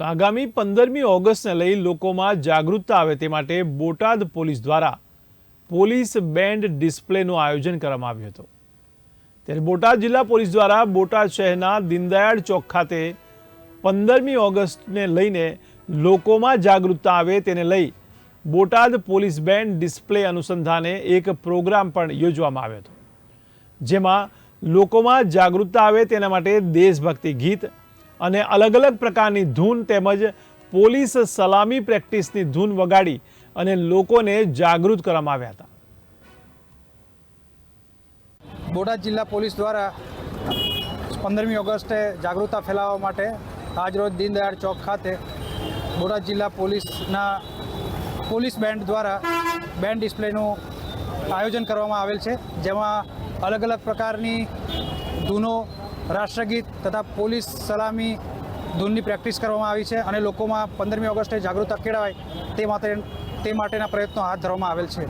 તો આગામી પંદરમી ઓગસ્ટને લઈ લોકોમાં જાગૃતતા આવે તે માટે બોટાદ પોલીસ દ્વારા પોલીસ બેન્ડ ડિસ્પ્લેનું આયોજન કરવામાં આવ્યું હતું. ત્યારે બોટાદ જિલ્લા પોલીસ દ્વારા બોટાદ શહેરના દીનદયાળ ચોક ખાતે પંદરમી ઓગસ્ટને લઈને લોકોમાં જાગૃતતા આવે તેને લઈ બોટાદ પોલીસ બેન્ડ ડિસ્પ્લે અનુસંધાને એક પ્રોગ્રામ પણ યોજવામાં આવ્યો હતો. જેમાં લોકોમાં જાગૃતતા આવે તેના માટે દેશભક્તિ ગીત અને અલગ અલગ પ્રકારની ધૂન તેમજ પોલીસ સલામી પ્રેક્ટિસની ધૂન વગાડી અને લોકોને જાગૃત કરવામાં આવ્યા હતા. બોટાદ જિલ્લા પોલીસ દ્વારા પંદરમી ઓગસ્ટે જાગૃતતા ફેલાવવા માટે આજરોજ દીનદયાળ ચોક ખાતે બોટાદ જિલ્લા પોલીસના પોલીસ બેન્ડ દ્વારા બેન્ડ ડિસ્પ્લેનું આયોજન કરવામાં આવેલ છે, જેમાં અલગ અલગ પ્રકારની ધૂનો રાષ્ટ્રગીત તથા પોલીસ સલામી ધૂનની પ્રેક્ટિસ કરવામાં આવી છે અને લોકોમાં પંદરમી ઓગસ્ટે જાગૃતતા કેળવાય તે માટે તે માટેના પ્રયત્નો હાથ ધરવામાં આવેલ છે.